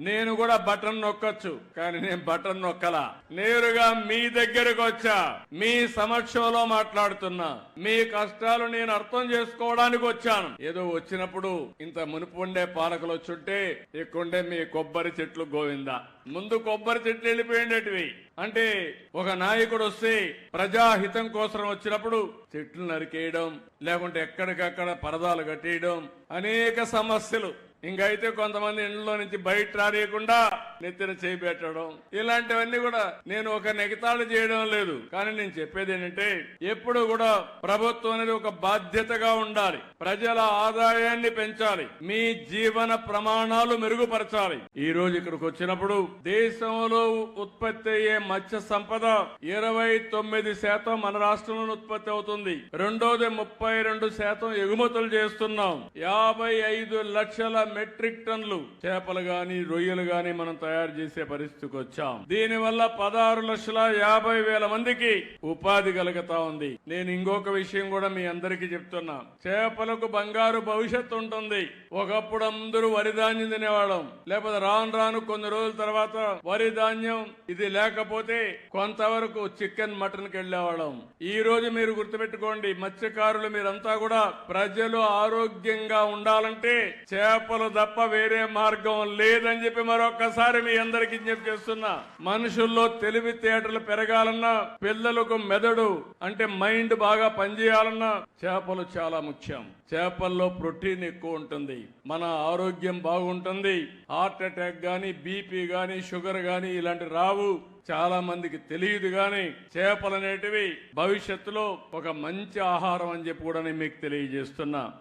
నేను కూడా బటన్ నొక్కొచ్చు కానీ నేను బటన్ నొక్కలా. నేరుగా మీ దగ్గరకు వచ్చా. మీ సమక్షంలో మాట్లాడుతున్నా. మీ కష్టాలు నేను అర్థం చేసుకోవడానికి వచ్చాను. ఏదో వచ్చినప్పుడు ఇంత మునుపు ఉండే పాలకులు వచ్చుంటే ఇక్కడుండే మీ కొబ్బరి చెట్లు గోవిందా. ముందు కొబ్బరి చెట్లు వెళ్ళిపోయినటివి అంటే ఒక నాయకుడు వస్తే ప్రజాహితం కోసం వచ్చినప్పుడు చెట్లు నరికేయడం లేకుంటే ఎక్కడికక్కడ పరదాలు కట్టేయడం అనేక సమస్యలు. ఇంకైతే కొంతమంది ఇంట్లో నుంచి బయట రానియకుండా నెత్తిన చేపెట్టడం ఇలాంటివన్నీ కూడా నేను ఒక నెగతాళు చేయడం లేదు. కానీ నేను చెప్పేది ఏంటంటే ఎప్పుడు కూడా ప్రభుత్వం అనేది ఒక బాధ్యతగా ఉండాలి. ప్రజల ఆదాయాన్ని పెంచాలి. మీ జీవన ప్రమాణాలు మెరుగుపరచాలి. ఈ రోజు ఇక్కడికి వచ్చినప్పుడు దేశంలో ఉత్పత్తి అయ్యే మత్స్య సంపద ఇరవై తొమ్మిది శాతం మన రాష్ట్రంలో ఉత్పత్తి అవుతుంది. రెండోది ముప్పై రెండు శాతం ఎగుమతులు చేస్తున్నాం. యాభై ఐదు లక్షల మెట్రిక్ టన్లు చేపలు గాని రొయ్యలు గాని మనం తయారు చేసే పరిస్థితికి వచ్చాం. దీని వల్ల పదహారు లక్షల యాభై వేల మందికి ఉపాధి కలుగుతా ఉంది. నేను ఇంకొక విషయం కూడా మీ అందరికీ చెప్తున్నా. చేపలకు బంగారు భవిష్యత్తు ఉంటుంది. ఒకప్పుడు అందరూ వరి ధాన్యం తినేవాళ్ళం. లేకపోతే రాను రాను కొన్ని రోజుల తర్వాత వరి ధాన్యం ఇది లేకపోతే కొంతవరకు చికెన్ మటన్కి వెళ్ళేవాళ్ళం. ఈ రోజు మీరు గుర్తుపెట్టుకోండి మత్స్యకారులు మీరంతా కూడా ప్రజలు ఆరోగ్యంగా ఉండాలంటే చేపలు తప్ప వేరే మార్గం లేదని చెప్పి మరొకసారి మీ అందరికి విజ్ఞప్తి చేస్తున్నా మనుషుల్లో తెలివితేటలు పెరగాలన్నా పిల్లలకు మెదడు అంటే మైండ్ బాగా పనిచేయాలన్నా చేపలు చాలా ముఖ్యం. చేపల్లో ప్రోటీన్ ఎక్కువ ఉంటుంది. మన ఆరోగ్యం బాగుంటుంది. హార్ట్ అటాక్ గాని బీపీ గాని షుగర్ గాని ఇలాంటి రావు చాలా మందికి తెలియదు గాని చేపలు అనేటివి భవిష్యత్తులో ఒక మంచి ఆహారం అని చెప్పి కూడా నేను మీకు తెలియజేస్తున్నా.